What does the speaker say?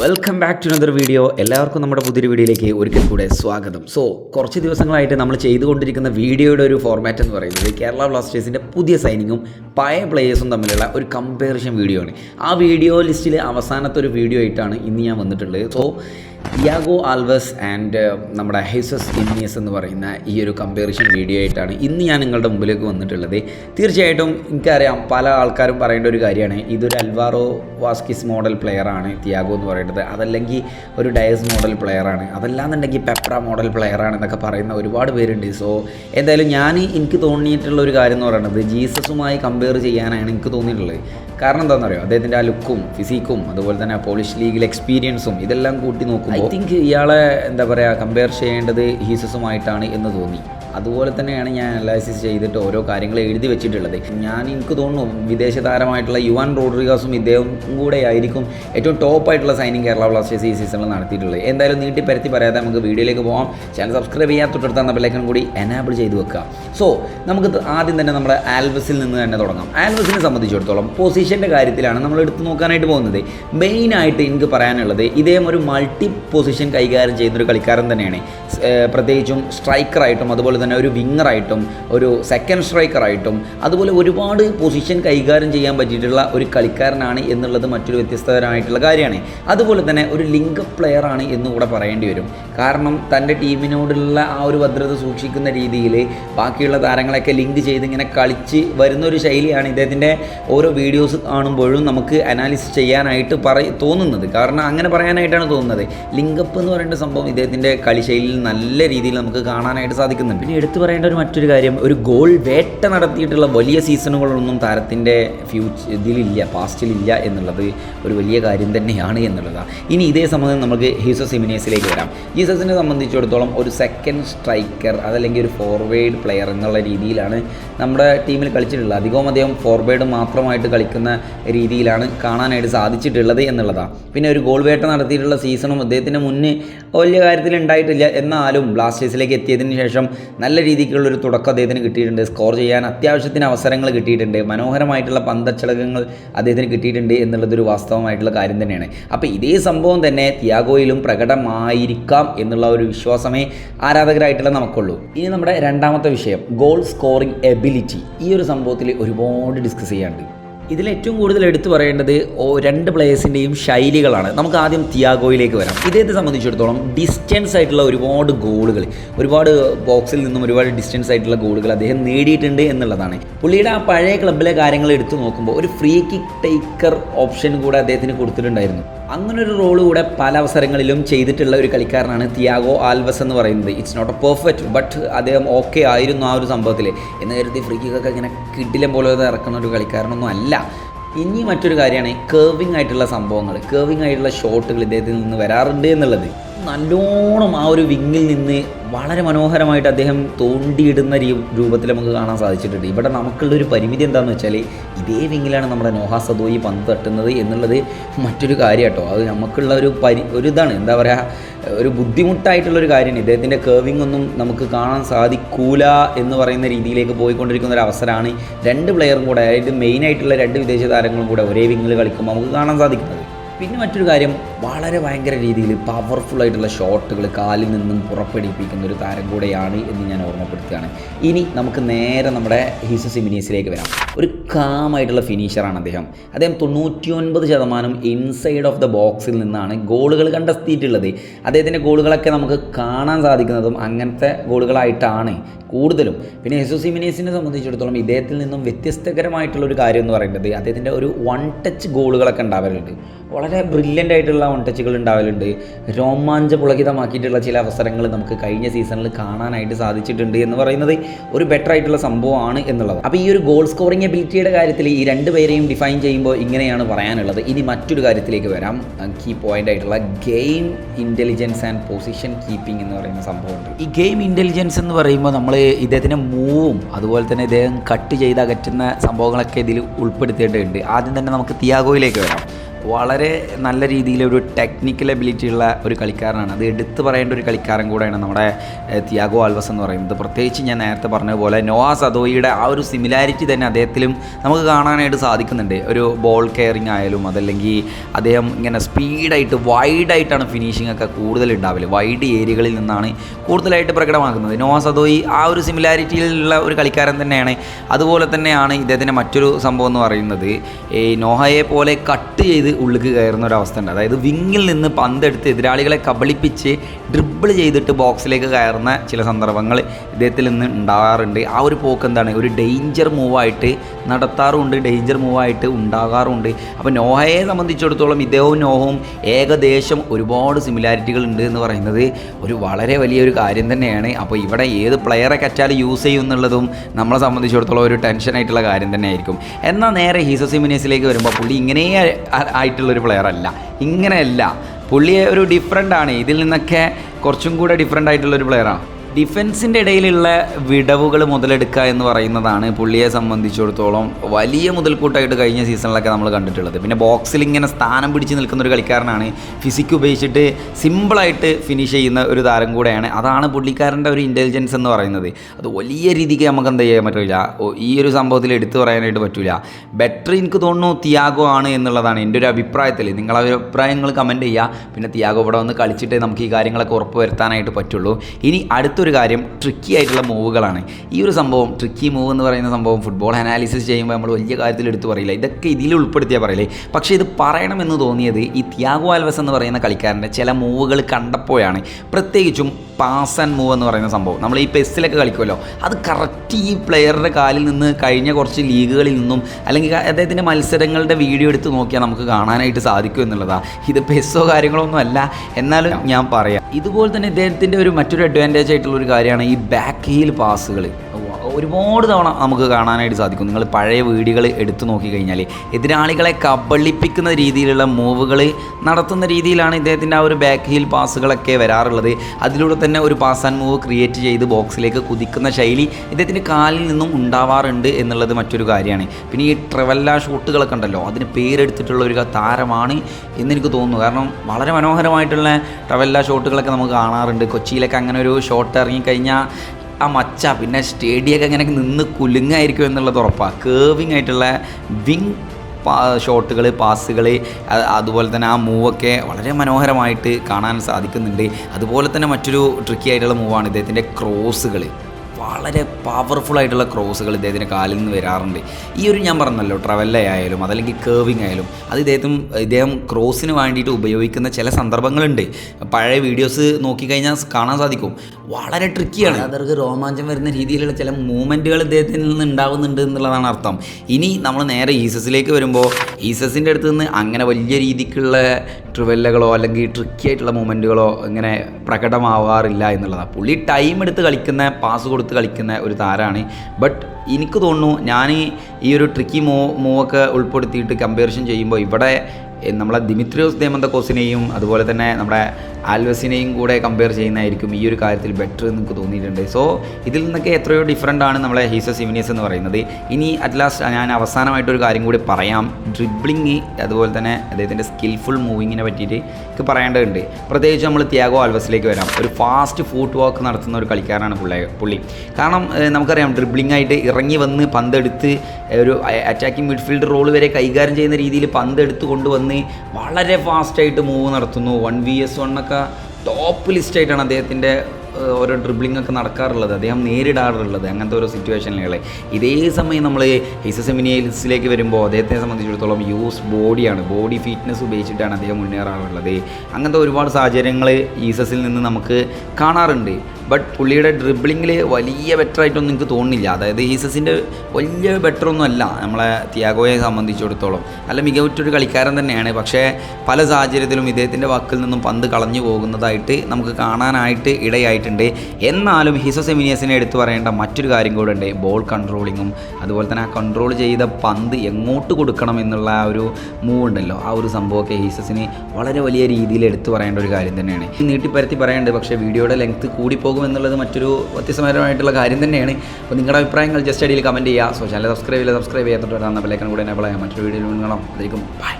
Welcome back to another video എല്ലാവർക്കും നമ്മുടെ പുതിയൊരു വീഡിയോയിലേക്ക് ഒരിക്കൽ കൂടെ സ്വാഗതം. സോ കുറച്ച് ദിവസങ്ങളായിട്ട് നമ്മൾ ചെയ്തുകൊണ്ടിരിക്കുന്ന വീഡിയോയുടെ ഒരു ഫോർമാറ്റ് എന്ന് പറയുന്നത് കേരള ബ്ലാസ്റ്റേഴ്സിന്റെ പുതിയ സൈനിങ്ങും പഴയ പ്ലേയേഴ്സും തമ്മിലുള്ള ഒരു കമ്പാരിസൺ വീഡിയോ ആണ്. ആ വീഡിയോ ലിസ്റ്റിൽ അവസാനത്തെ ഒരു വീഡിയോ ആയിട്ടാണ് ഇന്ന് ഞാൻ വന്നിട്ടുള്ളത്. സോ യാഗോ ആൽവസ് ആൻഡ് നമ്മുടെ ഹെസസ് ഇന്നിയസ് എന്ന് പറയുന്ന ഈ ഒരു കമ്പാരിഷൻ വീഡിയോ ആയിട്ടാണ് ഇന്ന് ഞാൻ നിങ്ങളുടെ മുമ്പിലേക്ക് വന്നിട്ടുള്ളത്. തീർച്ചയായിട്ടും എനിക്കറിയാം പല ആൾക്കാരും പറയേണ്ട ഒരു കാര്യമാണ്. ഇതൊരു അൽവാറോ വാസ്കിസ് മോഡൽ പ്ലെയറാണ് തിയാഗോ എന്ന് പറയുന്നത്. അതല്ലെങ്കിൽ ഒരു ഡയസ് മോഡൽ പ്ലെയറാണ് അതല്ലാന്നുണ്ടെങ്കിൽ പെപ്ര മോഡൽ പ്ലെയറാണ് എന്നൊക്കെ പറയുന്ന ഒരുപാട് പേരുണ്ട്. സോ എന്തായാലും ഞാൻ എനിക്ക് തോന്നിയിട്ടുള്ള ഒരു കാര്യം എന്ന് പറയുന്നത് ജീസസുമായി കമ്പയർ ചെയ്യാനാണ് എനിക്ക് തോന്നിയിട്ടുള്ളത്. കാരണം എന്താണെന്ന് അറിയോ അദ്ദേഹത്തിന്റെ ആ ലുക്കും ഫിസിക്കും അതുപോലെ തന്നെ പോളിഷ് ലീഗിൽ എക്സ്പീരിയൻസും ഇതെല്ലാം കൂട്ടി നോക്കുമ്പോൾ ഐ തിങ്ക് ഇയാളെ എന്താ പറയുക കമ്പയർ ചെയ്യേണ്ടത് ഹീസസുമായിട്ടാണ് എന്ന് തോന്നി. അതുപോലെ തന്നെയാണ് ഞാൻ അനാലിസിസ് ചെയ്തിട്ട് ഓരോ കാര്യങ്ങൾ എഴുതി വെച്ചിട്ടുള്ളത്. ഞാൻ എനിക്ക് തോന്നുന്നു വിദേശ താരമായിട്ടുള്ള യുവാൻ റോഡ്രിഗാസും ഇദ്ദേഹം കൂടെ ആയിരിക്കും ഏറ്റവും ടോപ്പായിട്ടുള്ള സൈനിങ് കേരള ബ്ലാസ്റ്റേഴ്സ് ഈ സീസണിൽ നടത്തിയിട്ടുള്ളത്. എന്തായാലും നീട്ടി പരത്തി പറയാതെ നമുക്ക് വീഡിയോയിലേക്ക് പോകാം ചാനൽ സബ്സ്ക്രൈബ് ചെയ്യാൻ തൊട്ടടുത്ത ബെല്ലൈക്കൺ കൂടി എനാബിൾ ചെയ്ത് വെക്കുക. സോ നമുക്ക് ആദ്യം തന്നെ നമ്മുടെ ആൽവസിൽ നിന്ന് തന്നെ തുടങ്ങാം. ആൽവസിനെ സംബന്ധിച്ചിടത്തോളം പൊസിഷന്റെ കാര്യത്തിലാണ് നമ്മൾ എടുത്തു നോക്കാനായിട്ട് പോകുന്നത്. മെയിനായിട്ട് എനിക്ക് പറയാനുള്ളത് ഇദ്ദേഹം ഒരു മൾട്ടി പൊസിഷൻ കൈകാര്യം ചെയ്യുന്ന ഒരു കളിക്കാരൻ തന്നെയാണ്. പ്രത്യേകിച്ചും സ്ട്രൈക്കറായിട്ടും അതുപോലെ തന്നെ ഒരു വിങ്ങറായിട്ടും ഒരു സെക്കൻഡ് സ്ട്രൈക്കറായിട്ടും അതുപോലെ ഒരുപാട് പൊസിഷൻ കൈകാര്യം ചെയ്യാൻ പറ്റിയിട്ടുള്ള ഒരു കളിക്കാരനാണ് എന്നുള്ളത് മറ്റൊരു വ്യത്യസ്തതരമായിട്ടുള്ള കാര്യമാണ്. അതുപോലെ തന്നെ ഒരു ലിങ്ക് പ്ലെയറാണ് എന്ന് കൂടെ പറയേണ്ടി വരും. കാരണം തന്റെ ടീമിനോടുള്ള ആ ഒരു ഭദ്രത സൂക്ഷിക്കുന്ന രീതിയിൽ ബാക്കിയുള്ള താരങ്ങളെയൊക്കെ ലിങ്ക് ചെയ്ത് ഇങ്ങനെ കളിച്ച് വരുന്ന ഒരു ശൈലിയാണ് ഇദ്ദേഹത്തിന്റെ ഓരോ വീഡിയോസ് കാണുമ്പോഴും നമുക്ക് അനാലിസിസ് ചെയ്യാനായിട്ട് പറ തോന്നുന്നത്. കാരണം അങ്ങനെ പറയാനായിട്ടാണ് തോന്നുന്നത്. ലിങ്കപ്പ് എന്ന് പറയുന്ന സംഭവം ഇദ്ദേഹത്തിന്റെ കളിശൈലിയിൽ നല്ല രീതിയിൽ നമുക്ക് കാണാനായിട്ട് സാധിക്കുന്നുണ്ട്. പിന്നെ എടുത്തു പറയേണ്ട ഒരു മറ്റൊരു കാര്യം ഒരു ഗോൾ വേട്ട നടത്തിയിട്ടുള്ള വലിയ സീസണുകളൊന്നും താരത്തിന്റെ ഫ്യൂച്ചർ ഇതിലില്ല പാസ്റ്റിലില്ല എന്നുള്ളത് ഒരു വലിയ കാര്യം തന്നെയാണ് എന്നുള്ളതാണ്. ഇനി ഇതേ സംബന്ധം നമുക്ക് ഹീസസ് ഇമിനേസിലേക്ക് വരാം. ജീസസിനെ സംബന്ധിച്ചിടത്തോളം ഒരു സെക്കൻഡ് സ്ട്രൈക്കർ അതല്ലെങ്കിൽ ഒരു ഫോർവേഡ് പ്ലെയർ എന്നുള്ള രീതിയിലാണ് നമ്മുടെ ടീമിൽ കളിച്ചിട്ടുള്ളത്. അധികവും അദ്ദേഹം ഫോർവേഡ് മാത്രമായിട്ട് കളിക്കുന്ന രീതിയിലാണ് കാണാനായിട്ട് സാധിച്ചിട്ടുള്ളത് എന്നുള്ളതാണ്. പിന്നെ ഒരു ഗോൾ വേട്ട നടത്തിയിട്ടുള്ള സീസണും അദ്ദേഹത്തിന്റെ മുന്നേ വലിയ കാര്യത്തിൽ ഉണ്ടായിട്ടില്ല എന്നാലും ബ്ലാസ്റ്റേഴ്സിലേക്ക് എത്തിയതിന് ശേഷം നല്ല രീതിക്കുള്ളൊരു തുടക്കം അദ്ദേഹത്തിന് കിട്ടിയിട്ടുണ്ട്. സ്കോർ ചെയ്യാൻ അത്യാവശ്യത്തിന് അവസരങ്ങൾ കിട്ടിയിട്ടുണ്ട്. മനോഹരമായിട്ടുള്ള പന്തച്ചടകങ്ങൾ അദ്ദേഹത്തിന് കിട്ടിയിട്ടുണ്ട് എന്നുള്ളതൊരു വാസ്തവമായിട്ടുള്ള കാര്യം തന്നെയാണ്. അപ്പോൾ ഇതേ സംഭവം തന്നെ തിയാഗോയിലും പ്രകടമായിരിക്കാം എന്നുള്ള ഒരു വിശ്വാസമേ ആരാധകരായിട്ടുള്ള നമുക്കുള്ളൂ. ഇനി നമ്മുടെ രണ്ടാമത്തെ വിഷയം ഗോൾ സ്കോറിംഗ് എബിലിറ്റി ഈ ഒരു സംഭവത്തിൽ ഒരുപാട് ഡിസ്കസ് ചെയ്യാനുണ്ട്. ഇതിൽ ഏറ്റവും കൂടുതൽ എടുത്തു പറയേണ്ടത് രണ്ട് പ്ലേയേഴ്സിന്റെയും ശൈലികളാണ്. നമുക്ക് ആദ്യം തിയാഗോയിലേക്ക് വരാം. ഇദ്ദേഹത്തെ സംബന്ധിച്ചിടത്തോളം ഡിസ്റ്റൻസ് ആയിട്ടുള്ള ഒരുപാട് ഗോളുകൾ ഒരുപാട് ബോക്സിൽ നിന്നും ഒരുപാട് ഡിസ്റ്റൻസ് ആയിട്ടുള്ള ഗോളുകൾ അദ്ദേഹം നേടിയിട്ടുണ്ട് എന്നുള്ളതാണ്. പുള്ളിയുടെ ആ പഴയ ക്ലബിലെ കാര്യങ്ങൾ എടുത്തു നോക്കുമ്പോൾ ഒരു ഫ്രീ കിക്ക് ടേക്കർ ഓപ്ഷൻ കൂടെ അദ്ദേഹത്തിന് കൊടുത്തിട്ടുണ്ടായിരുന്നു. അങ്ങനെ ഒരു റോൾ കൂടെ പല അവസരങ്ങളിലും ചെയ്തിട്ടുള്ള ഒരു കളിക്കാരനാണ് തിയാഗോ ആൽവസ് എന്ന് പറയുന്നത്. It's not a perfect but അദ്ദേഹം ഓക്കെ ആയിരുന്നു ആ ഒരു സംഭവത്തിൽ എന്ന് കരുതി ഫ്രീ കിക്കൊക്കെ ഇങ്ങനെ കിട്ടിലും പോലെ ഇറക്കുന്ന ഒരു കളിക്കാരനൊന്നും അല്ല. ഇനി മറ്റൊരു കാര്യമാണ് കേർവിംഗ് ആയിട്ടുള്ള സംഭവങ്ങൾ. കേർവിംഗ് ആയിട്ടുള്ള ഷോട്ടുകൾ ഇദ്ദേഹത്തിൽ നിന്ന് വരാറുണ്ട് എന്നുള്ളത്. നല്ലോണം ആ ഒരു വിങ്ങിൽ നിന്ന് വളരെ മനോഹരമായിട്ട് അദ്ദേഹം തോണ്ടിയിടുന്ന രൂപത്തിൽ നമുക്ക് കാണാൻ സാധിച്ചിട്ടുണ്ട്. ഇവിടെ നമുക്കുള്ളൊരു പരിമിതി എന്താണെന്ന് വെച്ചാൽ ഇതേ വിങ്ങിലാണ് നമ്മുടെ നോഹ സദോയി പന്ത് തട്ടുന്നത് എന്നുള്ളത് മറ്റൊരു കാര്യം കേട്ടോ അത് നമുക്കുള്ള ഒരു പരി ഒരു ഇതാണ്. എന്താ പറയുക ഒരു ബുദ്ധിമുട്ടായിട്ടുള്ള ഒരു കാര്യമാണ്. ഇദ്ദേഹത്തിന്റെ കേർവിംഗ് ഒന്നും നമുക്ക് കാണാൻ സാധിക്കൂല എന്ന് പറയുന്ന രീതിയിലേക്ക് പോയിക്കൊണ്ടിരിക്കുന്ന ഒരു അവസരമാണ് രണ്ട് പ്ലെയറും കൂടെ അതായത് മെയിനായിട്ടുള്ള രണ്ട് വിദേശ താരങ്ങളും കൂടെ ഒരേ വിങ്ങിൽ കളിക്കുമ്പോൾ നമുക്ക് കാണാൻ സാധിക്കുന്നത്. പിന്നെ മറ്റൊരു കാര്യം വളരെ ഭയങ്കര രീതിയിൽ പവർഫുൾ ആയിട്ടുള്ള ഷോട്ടുകൾ കാലിൽ നിന്നും പുറപ്പെടുപ്പിക്കുന്ന ഒരു താരം കൂടെയാണ് എന്ന് ഞാൻ ഓർമ്മപ്പെടുത്തുകയാണ്. ഇനി നമുക്ക് നേരെ നമ്മുടെ ഹീസസ് സിമിനീസിലേക്ക് വരാം. ഒരു കാമായിട്ടുള്ള ഫിനിഷറാണ് അദ്ദേഹം. അദ്ദേഹം തൊണ്ണൂറ്റി ഒൻപത് ശതമാനം ഇൻസൈഡ് ഓഫ് ദ ബോക്സിൽ നിന്നാണ് ഗോളുകൾ കണ്ടെത്തിയിട്ടുള്ളത്. അദ്ദേഹത്തിന്റെ ഗോളുകളൊക്കെ നമുക്ക് കാണാൻ സാധിക്കുന്നതും അങ്ങനത്തെ ഗോളുകളായിട്ടാണ് കൂടുതലും. പിന്നെ ഹെസൂസ് സിമിനീസിനെ സംബന്ധിച്ചിടത്തോളം ഇദ്ദേഹത്തിൽ നിന്നും വ്യത്യസ്തകരമായിട്ടുള്ള ഒരു കാര്യം എന്ന് പറയുന്നത് അദ്ദേഹത്തിന്റെ ഒരു വൺ ടച്ച് ഗോളുകളൊക്കെ ഉണ്ടാവലുണ്ട്. വളരെ ബ്രില്യന്റ് ആയിട്ടുള്ള വൺ ടച്ചുകൾ ഉണ്ടാവലുണ്ട്. രോമാഞ്ചപുളകിതമാക്കിയിട്ടുള്ള ചില അവസരങ്ങൾ നമുക്ക് കഴിഞ്ഞ സീസണിൽ കാണാനായിട്ട് സാധിച്ചിട്ടുണ്ട് എന്ന് പറയുന്നത് ഒരു ബെറ്റർ ആയിട്ടുള്ള സംഭവമാണ് എന്നുള്ളത്. അപ്പോൾ ഈ ഒരു ഗോൾ സ്കോറിംഗ് എബിലിറ്റിയുടെ കാര്യത്തിൽ ഈ രണ്ട് പേരെയും ഡിഫൈൻ ചെയ്യുമ്പോൾ ഇങ്ങനെയാണ് പറയാനുള്ളത്. ഇനി മറ്റൊരു കാര്യത്തിലേക്ക് വരാം. കീ പോയിന്റ് ആയിട്ടുള്ള game intelligence and position keeping എന്ന് പറയുന്ന സംഭവമുണ്ട്. ഈ ഗെയിം ഇന്റലിജൻസ് എന്ന് പറയുമ്പോൾ നമ്മൾ ഇദ്ദേഹത്തിന്റെ മൂവും അതുപോലെ തന്നെ ഇദ്ദേഹം കട്ട് ചെയ്ത് അകറ്റുന്ന സംഭവങ്ങളൊക്കെ ഇതിൽ ഉൾപ്പെടുത്തേണ്ടതുണ്ട്. ആദ്യം തന്നെ നമുക്ക് തിയാഗോയിലേക്ക് വരാം. വളരെ നല്ല രീതിയിൽ ഒരു ടെക്നിക്കൽ എബിലിറ്റി ഉള്ള ഒരു കളിക്കാരനാണ്. അത് എടുത്തു പറയേണ്ട ഒരു കളിക്കാരൻ കൂടെയാണ് നമ്മുടെ തിയാഗോ ആൽവസ് എന്ന് പറയുന്നത്. പ്രത്യേകിച്ച് ഞാൻ നേരത്തെ പറഞ്ഞ പോലെ നോവാ സദോയിയുടെ ആ ഒരു സിമിലാരിറ്റി തന്നെ അദ്ദേഹത്തിലും നമുക്ക് കാണാനായിട്ട് സാധിക്കുന്നുണ്ട്. ഒരു ബോൾ കെയറിങ് ആയാലും അതല്ലെങ്കിൽ അദ്ദേഹം ഇങ്ങനെ സ്പീഡായിട്ട് വൈഡായിട്ടാണ് ഫിനിഷിംഗ് ഒക്കെ കൂടുതൽ ഉണ്ടാവില്ല വൈഡ് ഏരിയകളിൽ നിന്നാണ് കൂടുതലായിട്ട് പ്രകടമാക്കുന്നത്. നോവാ സദോയി ആ ഒരു സിമിലാരിറ്റിയിലുള്ള ഒരു കളിക്കാരൻ തന്നെയാണ്. അതുപോലെ തന്നെയാണ് ഇദ്ദേഹത്തിന്റെ മറ്റൊരു സംഭവം എന്ന് പറയുന്നത്. ഈ നോഹയെ പോലെ കട്ട് ചെയ്ത് ഉള്ളിലേക്ക് കയറുന്ന ഒരു അവസ്ഥ ഉണ്ട്. അതായത് വിങ്ങിൽ നിന്ന് പന്തെടുത്ത് എതിരാളികളെ കബളിപ്പിച്ച് ഡ്രിബിൾ ചെയ്തിട്ട് ബോക്സിലേക്ക് കയറുന്ന ചില സന്ദർഭങ്ങൾ ഇദ്ദേഹത്തിൽ നിന്ന് ഉണ്ടാകാറുണ്ട് ആ ഒരു പോക്ക് എന്താണ്? ഒരു ഡേഞ്ചർ മൂവായിട്ട് നടത്താറുമുണ്ട് ഡേഞ്ചർ മൂവായിട്ട് ഉണ്ടാകാറുണ്ട്. അപ്പോൾ നോഹയെ സംബന്ധിച്ചിടത്തോളം ഇദ്ദേഹവും നോഹവും ഏകദേശം ഒരുപാട് സിമിലാരിറ്റികൾ ഉണ്ട് എന്ന് പറയുന്നത് ഒരു വളരെ വലിയൊരു കാര്യം തന്നെയാണ്. അപ്പോൾ ഇവിടെ ഏത് പ്ലെയറെ കറ്റാൽ യൂസ് ചെയ്യും എന്നുള്ളതും നമ്മളെ സംബന്ധിച്ചിടത്തോളം ഒരു ടെൻഷനായിട്ടുള്ള കാര്യം തന്നെയായിരിക്കും. എന്നാൽ നേരെ ഹീസസിമിനേസിലേക്ക് വരുമ്പോൾ പുള്ളി ഇങ്ങനെ ആയിട്ടുള്ളൊരു പ്ലെയർ അല്ല. ഇങ്ങനെയല്ല. പുള്ളിയെ ഒരു ഡിഫറെന്റ് ആണ്. ഇതിൽ നിന്നൊക്കെ കുറച്ചും കൂടെ ഡിഫറെന്റ് ആയിട്ടുള്ളൊരു പ്ലെയറാണ് ഡിഫൻസിന്റെ ഇടയിലുള്ള വിടവുകൾ മുതലെടുക്കുക എന്ന് പറയുന്നതാണ് പുള്ളിയെ സംബന്ധിച്ചിടത്തോളം വലിയ മുതൽക്കൂട്ടായിട്ട് കഴിഞ്ഞ സീസണിലൊക്കെ നമ്മൾ കണ്ടിട്ടുള്ളത്. പിന്നെ ബോക്സിൽ ഇങ്ങനെ സ്ഥാനം പിടിച്ച് നിൽക്കുന്ന ഒരു കളിക്കാരനാണ് ഫിസിക് ഉപയോഗിച്ചിട്ട് സിമ്പിളായിട്ട് ഫിനിഷ് ചെയ്യുന്ന ഒരു താരം കൂടെയാണ്. അതാണ് പുള്ളിക്കാരന്റെ ഒരു ഇന്റലിജൻസ് എന്ന് പറയുന്നത്. അത് വലിയ രീതിക്ക് നമുക്ക് എന്താ ചെയ്യാൻ പറ്റില്ല. ഈ ഒരു സംഭവത്തിൽ എടുത്തു പറയാനായിട്ട് പറ്റില്ല ബെറ്റർ എനിക്ക് തോന്നുന്നു തിയാഗോ ആണ് എന്നുള്ളതാണ് എന്റെ ഒരു അഭിപ്രായത്തിൽ. നിങ്ങളെ അഭിപ്രായങ്ങൾ കമന്റ് ചെയ്യുക. പിന്നെ തിയാഗോ ഇവിടെ വന്ന് കളിച്ചിട്ട് നമുക്ക് ഈ കാര്യങ്ങളൊക്കെ ഉറപ്പ് വരുത്താനായിട്ട് പറ്റുള്ളൂ. ഇനി അടുത്തൊരു കാര്യം ട്രിക്കി ആയിട്ടുള്ള മൂവുകളാണ്. ഈ ഒരു സംഭവം ട്രിക്കി മൂവ് എന്ന് പറയുന്ന സംഭവം ഫുട്ബോൾ അനാലിസിസ് ചെയ്യുമ്പോൾ നമ്മൾ വലിയ കാര്യത്തിൽ എടുത്തു പറയില്ല. ഇതൊക്കെ ഇതിൽ ഉൾപ്പെടുത്തിയാൽ പറയില്ലേ പക്ഷേ ഇത് പറയണമെന്ന് തോന്നിയത് ഈ ത്യാഗോ ആൽവസ് എന്ന് പറയുന്ന കളിക്കാരന്റെ ചില മൂവുകൾ കണ്ടപ്പോഴാണ്. പ്രത്യേകിച്ചും പാസ് ആൻഡ് മൂവ് എന്ന് പറയുന്ന സംഭവം. നമ്മൾ ഈ പെസ്സിലൊക്കെ കളിക്കുമല്ലോ. അത് കറക്റ്റ് ഈ പ്ലെയറുടെ കാലിൽ നിന്ന് കഴിഞ്ഞ കുറച്ച് ലീഗുകളിൽ നിന്നും അല്ലെങ്കിൽ അദ്ദേഹത്തിന്റെ മത്സരങ്ങളുടെ വീഡിയോ എടുത്ത് നോക്കിയാൽ നമുക്ക് കാണാനായിട്ട് സാധിക്കും എന്നുള്ളതാണ് ഇത് പെസ്സോ കാര്യങ്ങളോ ഒന്നും അല്ല. എന്നാലും ഞാൻ പറയാം. ഇതുപോലെ തന്നെ ഇദ്ദേഹത്തിന്റെ ഒരു മറ്റൊരു അഡ്വാന്റേജ് ആയിട്ടുള്ള ഒരു കാര്യമാണ് ഈ ബാക്ക് ഹീൽ പാസുകൾ ഒരുപാട് തവണ നമുക്ക് കാണാനായിട്ട് സാധിക്കും. നിങ്ങൾ പഴയ വീടുകൾ എടുത്തു നോക്കിക്കഴിഞ്ഞാൽ എതിരാളികളെ കബളിപ്പിക്കുന്ന രീതിയിലുള്ള മൂവുകൾ നടത്തുന്ന രീതിയിലാണ് ഇദ്ദേഹത്തിന്റെ ആ ഒരു ബാക്ക് ഹീൽ പാസുകളൊക്കെ വരാറുള്ളത്. അതിലൂടെ തന്നെ ഒരു പാസ് ആൻഡ് മൂവ് ക്രിയേറ്റ് ചെയ്ത് ബോക്സിലേക്ക് കുതിക്കുന്ന ശൈലി ഇദ്ദേഹത്തിന്റെ കാലിൽ നിന്നും ഉണ്ടാവാറുണ്ട് എന്നുള്ളത് മറ്റൊരു കാര്യമാണ്. പിന്നെ ഈ ട്രവല്ല ഷോട്ടുകളൊക്കെ ഉണ്ടല്ലോ അതിന് പേരെടുത്തിട്ടുള്ള ഒരു താരമാണ് എന്നെനിക്ക് തോന്നുന്നു. കാരണം വളരെ മനോഹരമായിട്ടുള്ള ട്രവല്ല ഷോട്ടുകളൊക്കെ നമുക്ക് കാണാറുണ്ട്. കൊച്ചിയിലൊക്കെ അങ്ങനെ ഒരു ഷോട്ട് ഇറങ്ങിക്കഴിഞ്ഞാൽ ആ മച്ച പിന്നെ സ്റ്റേഡിയൊക്കെ ഇങ്ങനെ നിന്ന് കുലുങ്ങായിരിക്കും എന്നുള്ളത് ഉറപ്പാണ് കേവിങ് ആയിട്ടുള്ള വിങ് ഷോട്ടുകൾ പാസുകൾ അതുപോലെ തന്നെ ആ മൂവൊക്കെ വളരെ മനോഹരമായിട്ട് കാണാൻ സാധിക്കുന്നുണ്ട്. അതുപോലെ തന്നെ മറ്റൊരു ട്രിക്കി ആയിട്ടുള്ള മൂവാണ് ഇദ്ദേഹത്തിന്റെ ക്രോസുകൾ വളരെ പവർഫുൾ ആയിട്ടുള്ള ക്രോസുകൾ ഇദ്ദേഹത്തിന്റെ കാലിൽ നിന്ന് വരാറുണ്ട്. ഈ ഒരു ഞാൻ പറഞ്ഞല്ലോ ട്രവല്ല ആയാലും അതല്ലെങ്കിൽ കേർവിങ് ആയാലും അത് ഇദ്ദേഹത്തും ഇദ്ദേഹം ക്രോസിന് വേണ്ടിയിട്ട് ഉപയോഗിക്കുന്ന ചില സന്ദർഭങ്ങളുണ്ട്. പഴയ വീഡിയോസ് നോക്കിക്കഴിഞ്ഞാൽ കാണാൻ സാധിക്കും. വളരെ ട്രിക്കിയാണ് അതർക്ക് രോമാഞ്ചം വരുന്ന രീതിയിലുള്ള ചില മൂവ്മെന്റുകൾ ഇദ്ദേഹത്തിൽ നിന്ന് ഉണ്ടാവുന്നുണ്ട് എന്നുള്ളതാണ് അർത്ഥം. ഇനി നമ്മൾ നേരെ ഈസസിലേക്ക് വരുമ്പോൾ ഈസസിന്റെ അടുത്ത് നിന്ന് അങ്ങനെ വലിയ രീതിക്കുള്ള ട്രിവല്ലകളോ അല്ലെങ്കിൽ ട്രിക്കി ആയിട്ടുള്ള മൂവ്മെന്റുകളോ ഇങ്ങനെ പ്രകടമാവാറില്ല എന്നുള്ളതാണ്. പുള്ളി ടൈം എടുത്ത് കളിക്കുന്ന പാസ് കൊടുത്ത് കളിക്കുന്ന ഒരു താരമാണ് ബട്ട് എനിക്ക് തോന്നുന്നു ഞാൻ ഈ ഒരു ട്രിക്കി മൂവ് മൂവൊക്കെ ഉൾപ്പെടുത്തിയിട്ട് കമ്പാരിസൺ ചെയ്യുമ്പോൾ ഇവിടെ നമ്മളെ ദിമിത്രിയോസ് ദേമന്ത കോസിനെയും അതുപോലെ തന്നെ നമ്മുടെ ആൽവസിനെയും കൂടെ കമ്പയർ ചെയ്യുന്നതായിരിക്കും ഈ ഒരു കാര്യത്തിൽ ബെറ്റർ എന്ന് എനിക്ക് തോന്നിയിട്ടുണ്ട്. സോ ഇതിൽ നിന്നൊക്കെ എത്രയോ ഡിഫറെന്റ് ആണ് നമ്മളെ ഹീസസ് സിമിനിയസ് എന്ന് പറയുന്നത്. ഇനി അറ്റ് ലാസ്റ്റ് ഞാൻ അവസാനമായിട്ടൊരു കാര്യം കൂടി പറയാം. ഡ്രിബ്ലിങ് അതുപോലെ തന്നെ അദ്ദേഹത്തിന്റെ സ്കിൽഫുൾ മൂവിങ്ങിനെ പറ്റിയിട്ട് എനിക്ക് പറയേണ്ടതുണ്ട്. പ്രത്യേകിച്ച് നമ്മൾ ത്യാഗോ ആൽവസിലേക്ക് വരാം. ഒരു ഫാസ്റ്റ് ഫൂട്ട് വാക്ക് നടത്തുന്ന ഒരു കളിക്കാരനാണ് പുള്ളി പുള്ളി. കാരണം നമുക്കറിയാം ഡ്രിബ്ലിംഗ് ആയിട്ട് ഇറങ്ങി വന്ന് പന്തെടുത്ത് ഒരു അറ്റാക്കിംഗ് മിഡ്ഫീൽഡ് റോൾ വരെ കൈകാര്യം ചെയ്യുന്ന രീതിയിൽ പന്തെടുത്ത് കൊണ്ടുവന്ന് വളരെ ഫാസ്റ്റായിട്ട് മൂവ് നടത്തുന്നു. വൺ വി എസ് വണ്ണൊക്കെ ടോപ്പ് ലിസ്റ്റായിട്ടാണ് അദ്ദേഹത്തിന്റെ ഓരോ ഡ്രിബ്ലിംഗ് ഒക്കെ നടക്കാറുള്ളത്. അദ്ദേഹം നേരിടാറുള്ളത് അങ്ങനത്തെ ഓരോ സിറ്റുവേഷനുകളെ ഇതേ സമയം നമ്മൾ ഹിസസെമിനിയൽസിലേക്ക് വരുമ്പോൾ അദ്ദേഹത്തെ സംബന്ധിച്ചിടത്തോളം യൂസ് ബോഡിയാണ് ബോഡി ഫിറ്റ്നസ് ഉപയോഗിച്ചിട്ടാണ് അദ്ദേഹം മുന്നേറാറുള്ളത്. അങ്ങനത്തെ ഒരുപാട് സാഹചര്യങ്ങൾ ഈസസിൽ നിന്ന് നമുക്ക് കാണാറുണ്ട്. ബട്ട് പുള്ളിയുടെ ഡ്രിബ്ലിങ്ങിൽ വലിയ ബെറ്റർ ആയിട്ടൊന്നും എനിക്ക് തോന്നുന്നില്ല. അതായത് ഈസസിന്റെ വലിയ ബെറ്റർ ഒന്നും അല്ല നമ്മളെ തിയാഗോയെ സംബന്ധിച്ചിടത്തോളം. നല്ല മികവുറ്റൊരു കളിക്കാരൻ തന്നെയാണ്. പക്ഷേ പല സാഹചര്യത്തിലും ഇദ്ദേഹത്തിന്റെ വാക്കിൽ നിന്നും പന്ത് കളഞ്ഞു പോകുന്നതായിട്ട് നമുക്ക് കാണാനായിട്ട് ഇടയായിട്ടുണ്ട്. എന്നാലും ഹിസോസെമിനിയസിനെ എടുത്തു പറയേണ്ട മറ്റൊരു കാര്യം കൂടെ ഉണ്ട്. ബോൾ കൺട്രോളിങ്ങും അതുപോലെ തന്നെ ആ കൺട്രോൾ ചെയ്ത പന്ത് എങ്ങോട്ട് കൊടുക്കണം എന്നുള്ള ആ ഒരു മൂവ് ഉണ്ടല്ലോ. ആ ഒരു സംഭവമൊക്കെ ഹീസസിന് വളരെ വലിയ രീതിയിൽ എടുത്തു പറയേണ്ട ഒരു കാര്യം തന്നെയാണ്. നീട്ടിപ്പരത്തി പറയേണ്ടത് പക്ഷേ വീഡിയോയുടെ ലെങ്ത് കൂടിപ്പോകും എന്നുള്ളത് മറ്റൊരു വ്യത്യസ്തപരമായിട്ടുള്ള കാര്യം തന്നെയാണ്. അപ്പോൾ നിങ്ങളുടെ അഭിപ്രായങ്ങൾ ജസ്റ്റ് അടിയിൽ കമന്റ് ചെയ്യുക. സോ ചാനൽ സബ്സ്ക്രൈബ് ചെയ്യുക സബ്സ്ക്രൈബ് ചെയ്യാത്തിട്ട് വരാൻ ബെല്ലൈക്കൻ കൂടെ എനേബിൾ ചെയ്യാം മറ്റൊരു വീഡിയോയിൽ കാണാം. അതിലേക്കും ബൈ